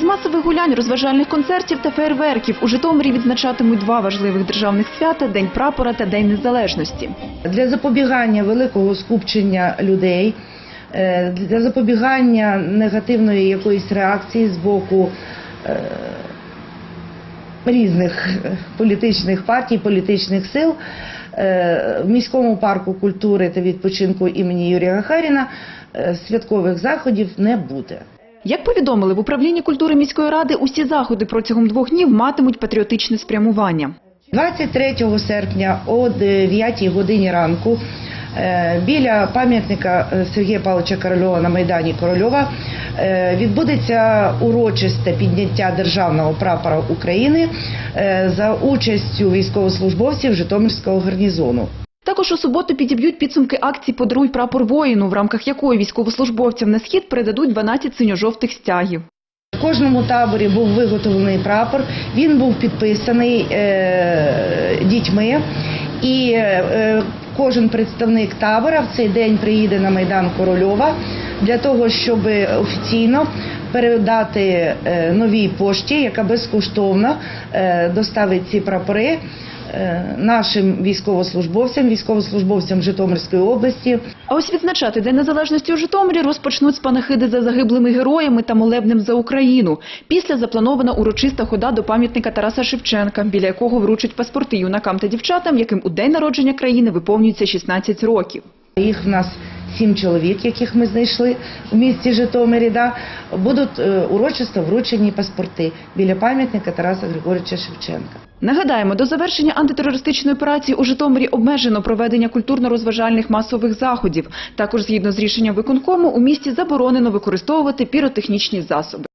Без масових гулянь, розважальних концертів та фейерверків у Житомирі відзначатимуть два важливих державних свята День прапора та День Незалежності. Для запобігання великого скупчення людей, е, для запобігання негативної якоїсь реакції з боку е, різних е, політичних партій, політичних сил в міському парку культури та відпочинку імені Юрія Гагаріна е, святкових заходів не буде. Як повідомили в управлінні культури міської ради, усі заходи протягом двох днів матимуть патріотичне спрямування. 23 серпня о 9 годині ранку е, біля пам'ятника Сергія Павловича Корольова на Майдані Корольова е, відбудеться урочисте підняття державного прапора України е, за участю військовослужбовців Житомирського гарнізону. Також у суботу підіб'ють підсумки акції «Подаруй прапор воїну», в рамках якої військовослужбовцям на схід передадуть 12 синьо-жовтих стягів. В кожному таборі був виготовлений прапор. Він був підписаний е, дітьми, і е, кожен представник табора в цей день приїде на майдан Корольова для того, щоб офіційно передати е, новій пошті, яка безкоштовно е, доставить ці прапори нашим військовослужбовцям, військовослужбовцям Житомирської області. А ось відзначати День Незалежності у Житомирі розпочнуть з панахиди за загиблими героями та молебнем за Україну. Після запланована урочиста хода до пам'ятника Тараса Шевченка, біля якого вручать паспорти юнакам та дівчатам, яким у день народження країни виповнюється 16 років. Їх в нас сім чоловік, яких ми знайшли в місті Житомирі. Да, будуть е, урочисто вручені паспорти біля пам'ятника Тараса Григоровича Шевченка. Нагадаємо, до завершення антитерористичної операції у Житомирі обмежено проведення культурно-розважальних масових заходів. Також, згідно з рішенням виконкому, у місті заборонено використовувати піротехнічні засоби.